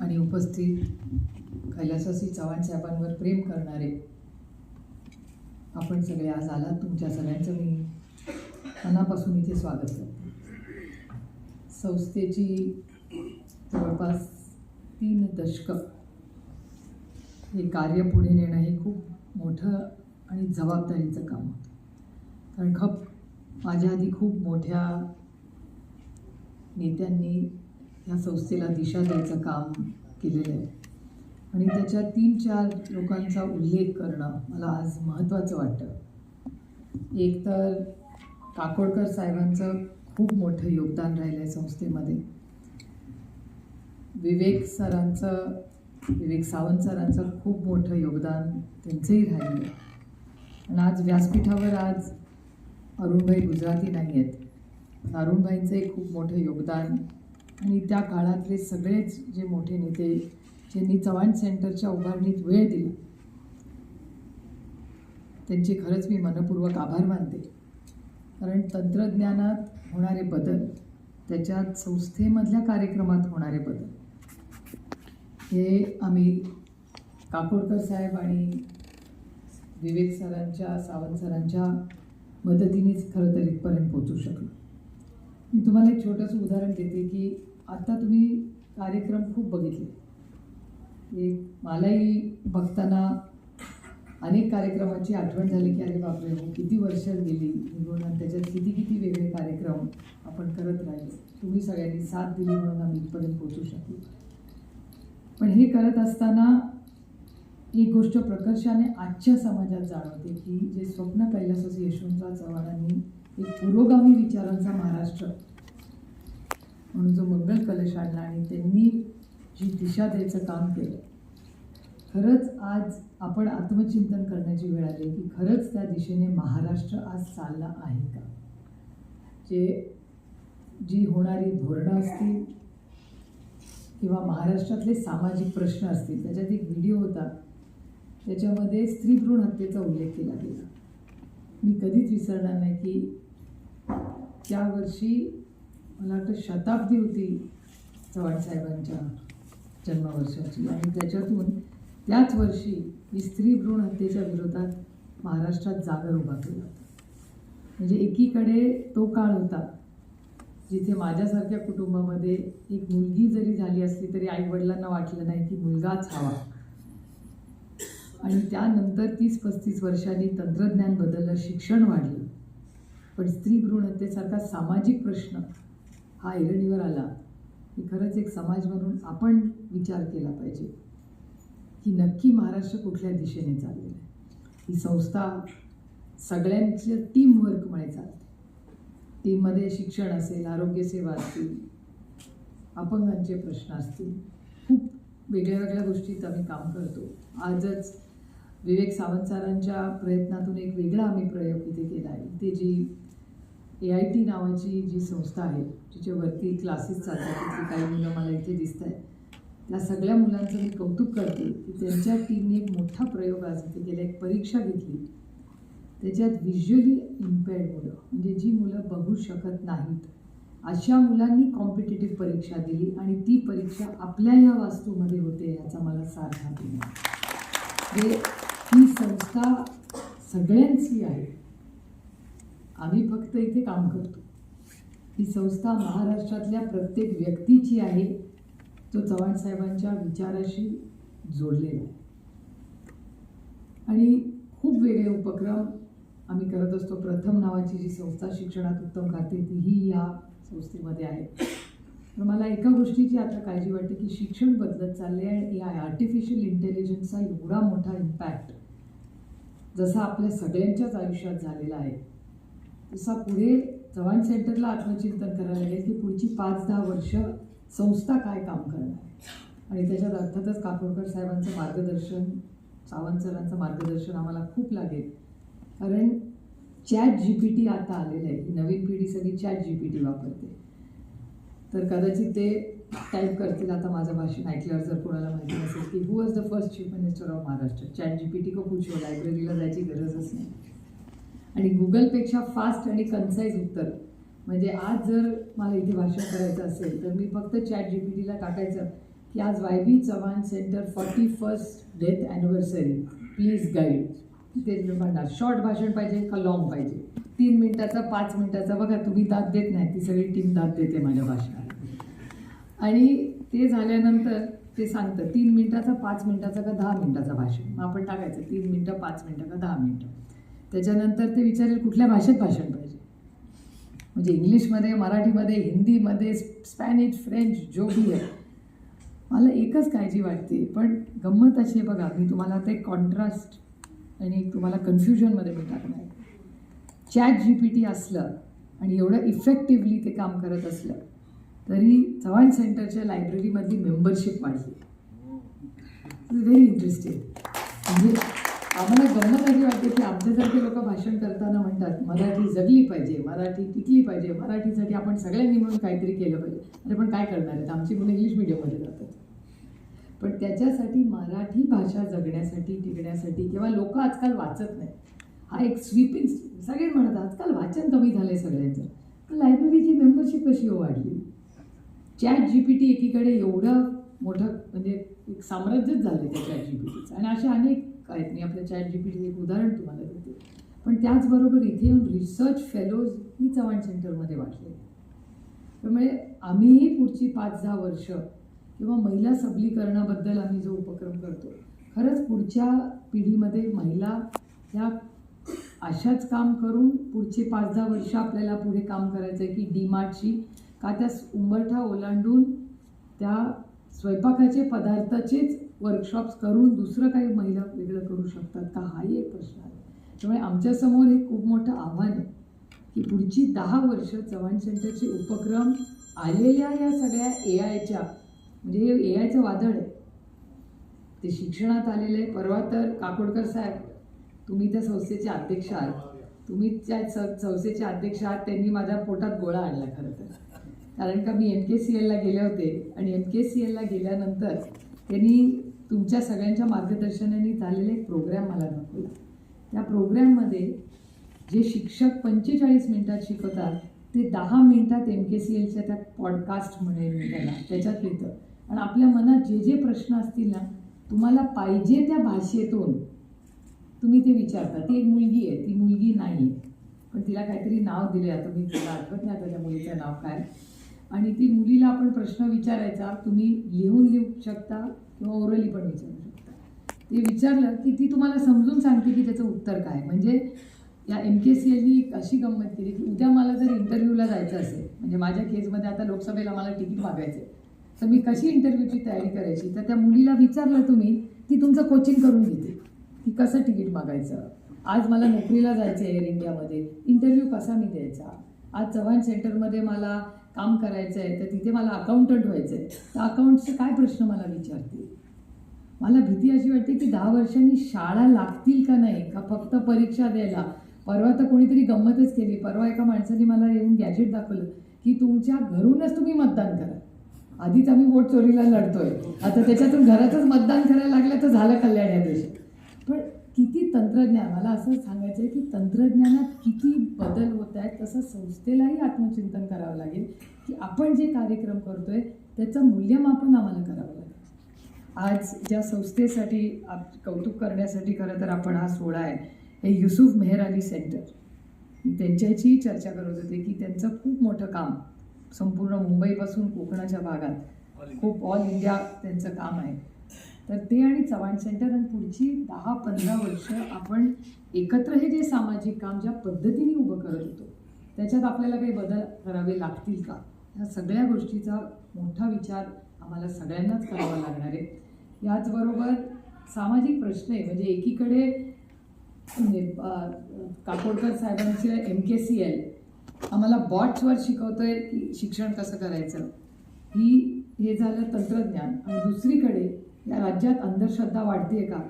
आणि उपस्थित कैलासवासी चव्हाण साहेबांवर प्रेम करणारे. आपण सगळे आज आलात. तुमच्या सगळ्यांचं मी मनापासून इथे स्वागत करते. संस्थेची जवळपास तीन दशकं हे कार्य पुढे नेणं हे खूप मोठं आणि जबाबदारीचं काम होतं. कारण खप माझ्या आधी खूप मोठ्या नेत्यांनी या संस्थेला दिशा द्यायचं काम केलेलं आहे. आणि त्याच्या तीन चार लोकांचा उल्लेख करणं मला आज महत्त्वाचं वाटतं. एक तर काकोडकर साहेबांचं खूप मोठं योगदान राहिलं आहे संस्थेमध्ये. विवेक सरांचं विवेक सावंत सरांचं खूप मोठं योगदान त्यांचंही राहिलं आहे आणि आज व्यासपीठावर आज अरुणभाई गुजराती नाही आहेत पण खूप मोठं योगदान आणि त्या काळातले सगळेच जे मोठे नेते ज्यांनी चव्हाण सेंटरच्या उभारणीत वेळ दिला त्यांचे खरंच मी मनपूर्वक आभार मानते. कारण तंत्रज्ञानात होणारे बदल त्याच्यात संस्थेमधल्या कार्यक्रमात होणारे बदल हे आम्ही काकोडकर साहेब आणि विवेक सरांच्या सावंत सरांच्या मदतीनेच खरं तर इथपर्यंत पोचू शकलो. मी तुम्हाला एक छोटंसं उदाहरण देते की आता तुम्ही कार्यक्रम खूप बघितले. एक मलाही बघताना अनेक कार्यक्रमाची आठवण झाली की अरे बापरे हो किती वर्ष गेली. निघून आणि त्याच्यात किती किती वेगळे कार्यक्रम आपण करत राहिलो. तुम्ही सगळ्यांनी साथ दिली म्हणून आम्ही इथपर्यंत पोचू शकलो. पण हे करत असताना एक गोष्ट प्रकर्षाने आजच्या समाजात जाणवते की जे स्वप्न कैलासवासी यशवंतराव चव्हाणांनी एक पुरोगामी विचारांचा महाराष्ट्र म्हणून जो मंगल कलश आणला आणि त्यांनी जी दिशा द्यायचं काम केलं. खरंच आज आपण आत्मचिंतन करण्याची वेळ आली की खरंच त्या दिशेने महाराष्ट्र आज चालला आहे का? जे जी होणारी धोरणं असतील किंवा महाराष्ट्रातले सामाजिक प्रश्न असतील त्याच्यात एक व्हिडिओ होता. त्याच्यामध्ये स्त्री भ्रूण हत्येचा उल्लेख केला गेला. मी कधीच विसरणार नाही की त्या वर्षी मला वाटतं शताब्दी होती चव्हाण साहेबांच्या जन्मवर्षाची. आणि त्याच्यातून त्याच वर्षी मी स्त्री भ्रूण हत्येच्या विरोधात महाराष्ट्रात जागर उभा केला होता. म्हणजे एकीकडे तो काळ होता जिथे माझ्यासारख्या कुटुंबामध्ये एक मुलगी जरी झाली असली तरी आईवडिलांना वाटलं नाही की मुलगाच हवा. आणि त्यानंतर तीस पस्तीस वर्षांनी तंत्रज्ञान बदललं शिक्षण वाढलं. पण स्त्री भ्रूण हत्येसारखा सामाजिक प्रश्न हा ऐरणीवर आला. की खरंच एक समाज म्हणून आपण विचार केला पाहिजे. की नक्की महाराष्ट्र कुठल्या दिशेने चाललेलं आहे? ही संस्था सगळ्यांच्या टीमवर्कमुळे चालते. टीममध्ये शिक्षण असेल आरोग्यसेवा असतील अपंगांचे प्रश्न असतील खूप वेगळ्या वेगळ्या गोष्टीत आम्ही काम करतो. आजच विवेक सावंत सरांच्या प्रयत्नातून एक वेगळा आम्ही प्रयोग इथे केला आहे. इथे जी ए आय टी नावाची जी संस्था आहे तिच्यावरती क्लासेस चालतात तिथली काही मुलं मला इथे दिसत आहेत त्या सगळ्या मुलांचं मी कौतुक करते की त्यांच्या टीमने एक मोठा प्रयोग आज इथे केला एक परीक्षा घेतली. त्याच्यात व्हिज्युअली इम्पेअर्ड मुलं म्हणजे जी मुलं बघू शकत नाहीत अशा मुलांनी कॉम्पिटेटिव्ह परीक्षा दिली आणि ती परीक्षा आपल्या या वास्तूमध्ये होते याचा मला सार्थ दिला म्हणजे ही संस्था सगळ्यांची आहे. आम्ही फक्त इथे काम करतो. ही संस्था महाराष्ट्रातल्या प्रत्येक व्यक्तीची आहे. जो चव्हाण साहेबांच्या विचाराशी जोडलेला आहे. आणि खूप वेगळे उपक्रम आम्ही करत असतो. प्रथम नावाची जी संस्था शिक्षणात उत्तम करते तीही या संस्थेमध्ये आहे. तर मला एका गोष्टीची आता काळजी वाटते की शिक्षण बदलत चालले आहे या आर्टिफिशियल इंटेलिजन्सचा एवढा मोठा इम्पॅक्ट जसा आपल्या सगळ्यांच्याच आयुष्यात झालेला आहे तसा पुढे चव्हाण सेंटरला आत्मचिंतन करायला लागेल की पुढची पाच दहा वर्ष संस्था काय काम करणार? आणि त्याच्यात अर्थातच काकोडकर साहेबांचं मार्गदर्शन सावंत सरांचं मार्गदर्शन आम्हाला खूप लागेल. कारण चॅट जी पी टी आता आलेलं आहे. ही नवीन पिढी सगळी चॅट जी पी टी वापरते. तर कदाचित ते टाईप करतील. आता माझं भाषण ऐकल्यावर जर कोणाला माहिती नसेल की who was the first chief minister of Maharashtra chat G P T को पूछो. लायब्ररीला जायची गरजच नाही. आणि गुगलपेक्षा फास्ट आणि कन्साईज उत्तर. म्हणजे आज जर मला इथे भाषण करायचं असेल तर मी फक्त चॅट जी पी टीला टाकायचं की आज Y B Chavan centre forty first death anniversary please guide ते म्हणणार शॉर्ट भाषण पाहिजे का लॉंग पाहिजे? तीन मिनटाचा पाच मिनटाचा बघा तुम्ही दाद देत नाही ती सगळी टीम दाद देते माझ्या भाषणाला. आणि ते झाल्यानंतर ते सांगतं तीन मिनटाचा पाच मिनटाचा का दहा मिनटाचा भाषण? मग आपण टाकायचं तीन मिनटं पाच मिनटं का दहा मिनटं? त्याच्यानंतर ते विचारेल कुठल्या भाषेत भाषण पाहिजे? म्हणजे इंग्लिशमध्ये मराठीमध्ये हिंदीमध्ये स्पॅनिश फ्रेंच जो भी आहे. मला एकच काळजी वाटते पण गंमत अशी आहे बघा मी तुम्हाला ते कॉन्ट्रास्ट आणि तुम्हाला कन्फ्युजनमध्ये मी टाकणार चॅट जी पी टी असलं आणि एवढं इफेक्टिव्हली ते काम करत असलं तरी चव्हाण सेंटरच्या लायब्ररीमधली मेंबरशिप वाढली. व्हेरी इंटरेस्टिंग म्हणजे आम्हाला गंमत अशी वाटते की आमच्यासारखे लोक भाषण करताना म्हणतात मराठी जगली पाहिजे मराठी टिकली पाहिजे मराठीसाठी आपण सगळ्यांनी मिळून काहीतरी केलं पाहिजे. अरे पण काय करणार आहेत? आमची मुलं इंग्लिश मिडियममध्ये जातात. पण त्याच्यासाठी मराठी भाषा जगण्यासाठी टिकण्यासाठी किंवा लोक आजकाल वाचत नाही हा एक स्वीपिंग सगळे म्हणतात आजकाल वाचन कमी झालं आहे सगळ्यांचं. पण लायब्ररीची मेंबरशिप कशी हो वाढली? चॅट जी पी टी एकीकडे एवढं मोठं म्हणजे एक साम्राज्यच झालं त्या चॅट जी पी टीचं आणि असे अनेक आहेत मी आपल्या चॅट जीपीटीचं एक उदाहरण तुम्हाला देते. पण त्याचबरोबर इथे येऊन रिसर्च फेलोज ही चव्हाण सेंटरमध्ये वाटले त्यामुळे आम्हीही पुढची पाच दहा वर्ष किंवा महिला सबलीकरणाबद्दल आम्ही जो उपक्रम करतो खरंच पुढच्या पिढीमध्ये महिला ह्या अशाच काम करून पुढचे पाच दहा वर्ष आपल्याला पुढे काम करायचं आहे की डी मार्टची का त्या उंबरठा ओलांडून त्या स्वयंपाकाचे पदार्थाचेच वर्कशॉप्स करून दुसरं काही महिला वेगळं करू शकतात का? हाही एक प्रश्न आहे. त्यामुळे आमच्यासमोर हे खूप मोठं आव्हान आहे की पुढची दहा वर्ष चव्हाण सेंटरचे उपक्रम आलेल्या या सगळ्या ए आयच्या म्हणजे हे ए आयचं वादळ आहे. ते शिक्षणात आलेलं आहे. परवा तर काकोडकर साहेब तुम्ही त्या संस्थेचे अध्यक्ष आहात. तुम्ही त्या संस्थेचे अध्यक्ष आहात त्यांनी माझ्या पोटात गोळा आणला खरं तर. कारण का मी एम के सी एलला गेले होते आणि एम के सी एलला गेल्यानंतर त्यांनी तुमच्या सगळ्यांच्या मार्गदर्शनाने झालेले एक प्रोग्रॅम मला दाखवला. त्या प्रोग्रॅममध्ये जे शिक्षक पंचेचाळीस मिनिटात शिकवतात ते दहा मिनिटात एम के सी एलच्या त्या पॉडकास्ट म्हणेल मी त्याला त्याच्यात येतं आणि आपल्या मनात जे जे प्रश्न असतील ना तुम्हाला पाहिजे त्या भाषेतून तुम्ही ते विचारता. ती एक मुलगी आहे ती मुलगी नाही आहे पण तिला काहीतरी नाव दिले आता मी तुला आठवत नाही आता त्या मुलीचं नाव काय. आणि ती मुलीला आपण प्रश्न विचारायचा तुम्ही लिहून लिहू शकता किंवा ओरली पण विचारू शकता. ते विचारलं की ती तुम्हाला समजून सांगते की त्याचं उत्तर काय. म्हणजे या एम के सी एलनी एक अशी गंमत केली की उद्या मला जर इंटरव्ह्यूला जायचं असेल म्हणजे माझ्या केसमध्ये आता लोकसभेला मला तिकीट मागायचं आहे तर मी कशी इंटरव्ह्यूची तयारी करायची? तर त्या मुलीला विचारलं तुम्ही ती तुमचं कोचिंग करून घेते. की कसं तिकीट मागायचं? आज मला नोकरीला जायचं आहे एअर इंडियामध्ये इंटरव्ह्यू कसा मी द्यायचा? आज चव्हाण सेंटरमध्ये मला काम करायचं आहे तर तिथे मला अकाउंटंट व्हायचं आहे तर अकाउंटचे काय प्रश्न मला विचारतील? मला भीती अशी वाटते की दहा वर्षांनी शाळा लागतील का नाही का फक्त परीक्षा द्यायला? परवा तर कोणीतरी गंमतच केली. परवा एका माणसाने मला येऊन गॅजेट दाखवलं की तुमच्या घरूनच तुम्ही मतदान करा. आधीच आम्ही वोट चोरीला लढतोय. आता त्याच्यातून घरातच मतदान करायला लागलं तर झालं कल्याण. तंत्रज्ञान मला असं सांगायचं आहे की तंत्रज्ञानात किती बदल होत आहेत तसं संस्थेलाही आत्मचिंतन करावं लागेल की आपण जे कार्यक्रम करतोय त्याचं मूल्यमापन आम्हाला करावं लागेल. आज ज्या संस्थेसाठी आप कौतुक करण्यासाठी खरं तर आपण हा सोहळा आहे हे युसुफ मेहर अली सेंटर. त्यांच्याशी चर्चा करत होते की त्यांचं खूप मोठं काम संपूर्ण मुंबईपासून कोकणाच्या भागात खूप ऑल इंडिया त्यांचं काम आहे. तर ते आणि चव्हाण सेंटर आणि पुढची दहा पंधरा वर्ष आपण एकत्र हे जे सामाजिक काम ज्या पद्धतीने उभं करत होतो त्याच्यात आपल्याला काही बदल करावे लागतील का? ह्या सगळ्या गोष्टीचा मोठा विचार आम्हाला सगळ्यांनाच करावा लागणार आहे. याचबरोबर सामाजिक प्रश्न आहे म्हणजे एकीकडे म्हणजे काकोडकर साहेबांचे एम के सी एल आम्हाला बॉट्सवर शिकवतोय की शिक्षण कसं करायचं? ही हे झालं तंत्रज्ञान. आणि दुसरीकडे या राज्यात अंधश्रद्धा वाढते का?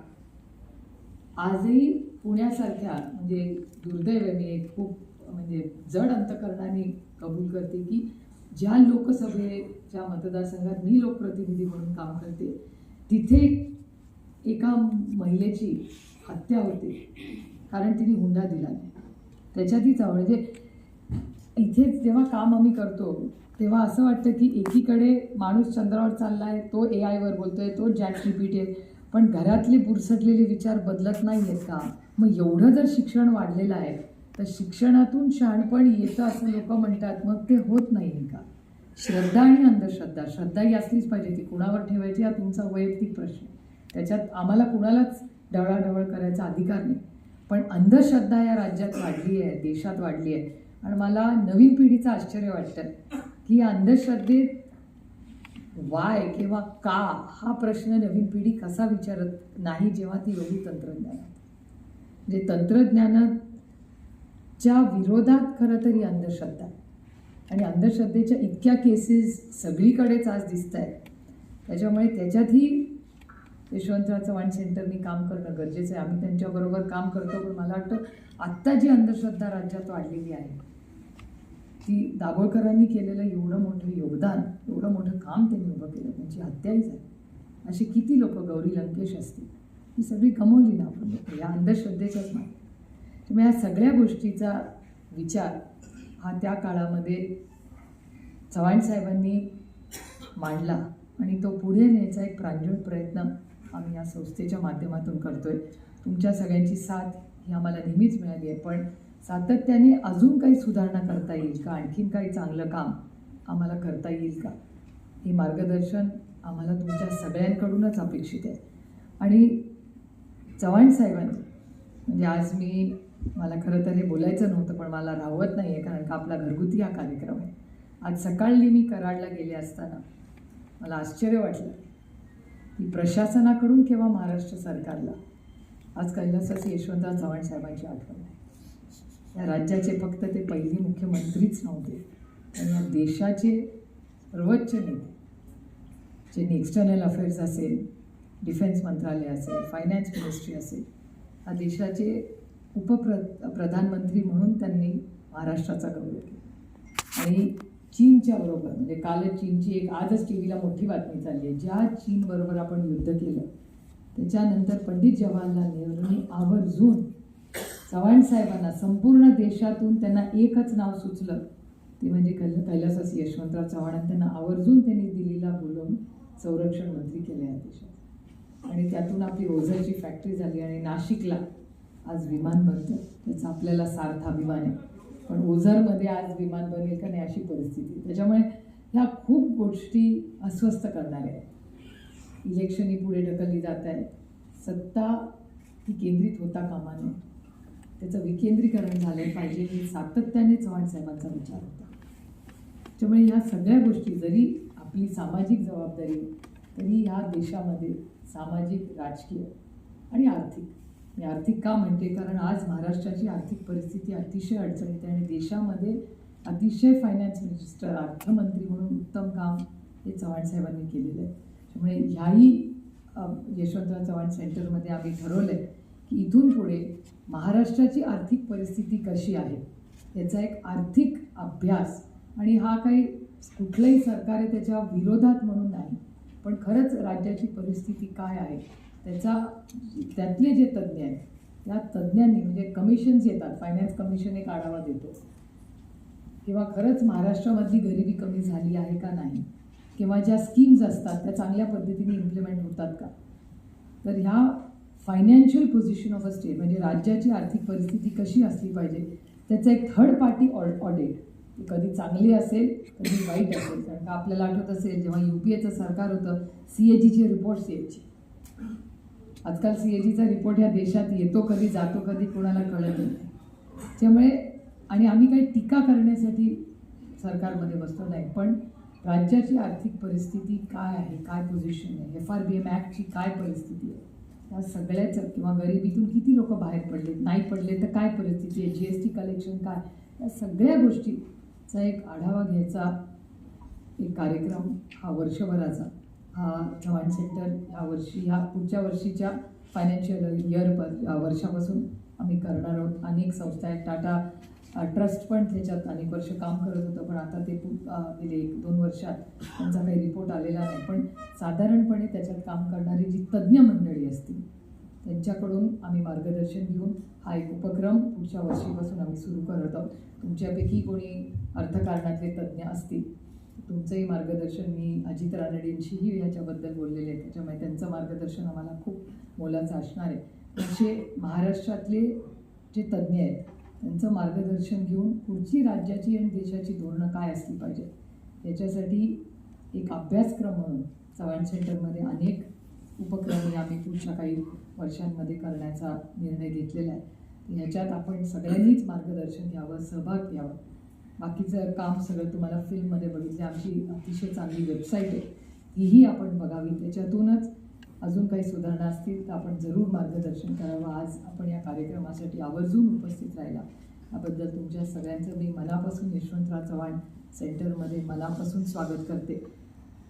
आजही पुण्यासारख्या म्हणजे दुर्दैव मी एक खूप म्हणजे जड अंतकरणाने कबूल करते की ज्या लोकसभेच्या मतदारसंघात मी लोकप्रतिनिधी म्हणून काम करते तिथे एका महिलेची हत्या होते. कारण तिने हुंडा दिला नाही. त्याच्यातही चाव म्हणजे इथेच जेव्हा काम आम्ही करतो तेव्हा असं वाटतं की एकीकडे माणूस चंद्रावर चालला आहे तो ए आयवर बोलतोय तो जॅट आहे पण घरातले बुरसटलेले विचार बदलत नाही आहेत का? मग एवढं जर शिक्षण वाढलेलं आहे तर शिक्षणातून शहाणपण येतं असं लोक म्हणतात मग ते होत नाही आहे का? श्रद्धा आणि अंधश्रद्धा श्रद्धा ही असलीच पाहिजे ती कुणावर ठेवायची? हा तुमचा वैयक्तिक प्रश्न. त्याच्यात आम्हाला कुणालाच ढवळाढवळ करायचा अधिकार नाही. पण अंधश्रद्धा या राज्यात वाढली आहे देशात वाढली आहे. आणि मला नवीन पिढीचं आश्चर्य वाटतं. की अंधश्रद्धेत वाय किंवा का हा प्रश्न नवीन पिढी कसा विचारत नाही जेव्हा ती एवढी तंत्रज्ञानात म्हणजे तंत्रज्ञानाच्या विरोधात खरं तर ही अंधश्रद्धा आणि अंधश्रद्धेच्या इतक्या केसेस सगळीकडेच आज दिसत आहेत त्याच्यामुळे त्याच्यातही यशवंतराव चव्हाण सेंटरनी काम करणं गरजेचं आहे. आम्ही त्यांच्याबरोबर काम करतो पण मला वाटतं आत्ता जी अंधश्रद्धा राज्यात वाढलेली आहे की दाभोळकरांनी केलेलं एवढं मोठं योगदान एवढं मोठं काम त्यांनी उभं केलं त्यांची हत्याही झाली. असे किती लोक गौरी लंकेश असतील ही सगळी गमवली ना आपण लोक या अंधश्रद्धेच्याच नाही त्यामुळे या सगळ्या गोष्टीचा विचार हा त्या काळामध्ये चव्हाण साहेबांनी मांडला आणि तो पुढे न्यायचा एक प्रांजळ प्रयत्न आम्ही या संस्थेच्या माध्यमातून करतोय. तुमच्या सगळ्यांची साथ ही आम्हाला नेहमीच मिळाली आहे पण सातत्याने अजून काही सुधारणा करता येईल का? आणखीन काही चांगलं काम आम्हाला करता येईल का? हे मार्गदर्शन आम्हाला तुमच्या सगळ्यांकडूनच अपेक्षित आहे. आणि चव्हाण साहेबांनी म्हणजे आज मी मला खरं तर हे बोलायचं नव्हतं पण मला राहवत नाही आहे कारण का आपला घरगुती हा कार्यक्रम आहे. आज सकाळी मी कराडला गेले असताना मला आश्चर्य वाटलं की प्रशासनाकडून किंवा महाराष्ट्र सरकारला आज कैलासाचे यशवंतराव चव्हाण साहेबांची आठवण आहे. या राज्याचे फक्त ते पहिले मुख्यमंत्रीच नव्हते. पण या देशाचे सर्वोच्च नेते ज्यांनी एक्सटर्नल अफेअर्स असेल डिफेन्स मंत्रालय असेल फायनान्स मिनिस्ट्री असेल हा देशाचे उपप्र प्रधानमंत्री म्हणून त्यांनी महाराष्ट्राचा गौरव केला. आणि चीनच्या बरोबर म्हणजे कालच चीनची एक आजच टी व्हीला मोठी बातमी चालली आहे. ज्या चीनबरोबर आपण युद्ध केलं त्याच्यानंतर पंडित जवाहरलाल नेहरूंनी आवर्जून चव्हाण साहेबांना संपूर्ण देशातून त्यांना एकच नाव सुचलं. ते म्हणजे कैल कैलासास यशवंतराव चव्हाण त्यांना आवर्जून त्यांनी दिल्लीला बोलवून संरक्षण मंत्री केले या देशात. आणि त्यातून आपली ओझरची फॅक्टरी झाली आणि नाशिकला आज विमान बनतं. त्याचा आपल्याला सार्थ अभिमान आहे. पण ओझरमध्ये आज विमान बनेल का नाही अशी परिस्थिती. त्याच्यामुळे ह्या खूप गोष्टी अस्वस्थ करणाऱ्या आहेत. इलेक्शनही पुढे ढकलली जात आहेत. सत्ता ही केंद्रित होता कामा नये. त्याचं विकेंद्रीकरण झालं पाहिजे हे सातत्याने चव्हाण साहेबांचा विचार होता. त्यामुळे ह्या सगळ्या गोष्टी जरी आपली सामाजिक जबाबदारी तरी ह्या देशामध्ये सामाजिक राजकीय आणि आर्थिक. मी आर्थिक का म्हणते? कारण आज महाराष्ट्राची आर्थिक परिस्थिती अतिशय अडचणीत आहे आणि देशामध्ये अतिशय फायनान्स मिनिस्टर अर्थमंत्री म्हणून उत्तम काम हे चव्हाण साहेबांनी केलेलं आहे. त्यामुळे ह्याही यशवंतराव चव्हाण सेंटरमध्ये आम्ही ठरवलं आहे की इथून पुढे महाराष्ट्राची आर्थिक परिस्थिती कशी आहे? याचा एक आर्थिक अभ्यास. आणि हा काही कुठलंही सरकार आहे त्याच्या विरोधात म्हणून नाही. पण खरंच राज्याची परिस्थिती काय आहे त्याचा त्यातले जे तज्ज्ञ आहेत त्या तज्ज्ञांनी म्हणजे कमिशन्स येतात. फायनान्स कमिशन एक आढावा देतो. किंवा खरंच महाराष्ट्रामधली गरिबी कमी झाली आहे का नाही? किंवा ज्या स्कीम्स असतात त्या चांगल्या पद्धतीने इम्प्लिमेंट होतात का? तर ह्या financial position of a state म्हणजे राज्याची आर्थिक परिस्थिती कशी असली पाहिजे त्याचं एक थर्ड पार्टी ऑडिट कधी चांगली असेल कधी वाईट असेल. कारण का आपल्याला आठवत असेल जेव्हा यू पी एचं सरकार होतं सी ए जीचे रिपोर्ट्स यायचे आजकाल सी ए जीचा रिपोर्ट ह्या देशात येतो कधी जातो कधी कोणाला कळत नाही. त्यामुळे आणि आम्ही काही टीका करण्यासाठी सरकारमध्ये बसतो नाही. पण राज्याची आर्थिक परिस्थिती काय आहे काय पोझिशन आहे? एफ आर बी एम ॲक्टची काय परिस्थिती आहे? या सगळ्याचं किंवा गरिबीतून किती लोक बाहेर पडले नाही पडले तर काय परिस्थिती आहे? जी एस टी कलेक्शन काय? या सगळ्या गोष्टीचा एक आढावा घ्यायचा एक कार्यक्रम हा वर्षभराचा. हा चव्हाण सेंटर ह्या वर्षी ह्या पुढच्या वर्षीच्या फायनान्शियल इयर वर्षापासून आम्ही करणार आहोत. अनेक संस्था आहेत. टाटा ट्रस्ट पण त्याच्यात अनेक वर्ष काम करत होतं पण आता ते पु- गेले एक दोन वर्षात त्यांचा काही रिपोर्ट आलेला नाही. पण साधारणपणे त्याच्यात काम करणारी जी तज्ज्ञ मंडळी असतील त्यांच्याकडून आम्ही मार्गदर्शन घेऊन हा एक उपक्रम पुढच्या वर्षीपासून आम्ही सुरू करत आहोत. तुमच्यापैकी कोणी अर्थकारणातले तज्ज्ञ असतील तुमचंही मार्गदर्शन मी अजित रानडेंशीही ह्याच्याबद्दल बोललेले आहे त्याच्यामुळे त्यांचं मार्गदर्शन आम्हाला खूप मोलाचं असणार आहे. असे महाराष्ट्रातले जे तज्ज्ञ आहेत त्यांचं मार्गदर्शन घेऊन पुढची राज्याची आणि देशाची धोरणं काय असली पाहिजे याच्यासाठी एक अभ्यासक्रम म्हणून चव्हाण सेंटरमध्ये अनेक उपक्रम आम्ही पुढच्या काही वर्षांमध्ये करण्याचा निर्णय घेतलेला आहे. ह्याच्यात आपण सगळ्यांनीच मार्गदर्शन घ्यावं सहभाग घ्यावा. बाकीचं काम सगळं तुम्हाला फिल्ममध्ये बघितलं आमची अतिशय चांगली वेबसाईट आहे. तीही आपण बघावी. त्याच्यातूनच अजून काही सुधारणा असतील तर आपण जरूर मार्गदर्शन करावं. आज आपण या कार्यक्रमासाठी आवर्जून उपस्थित राहिला. याबद्दल तुमच्या सगळ्यांचं मी मनापासून यशवंतराव चव्हाण सेंटरमध्ये मनापासून स्वागत करते.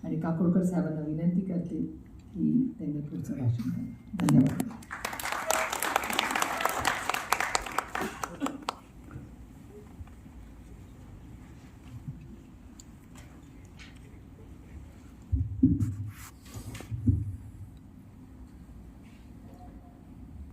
आणि काकोडकर साहेबांना विनंती करते की त्यांनी पुढचं भाषण धन्यवाद.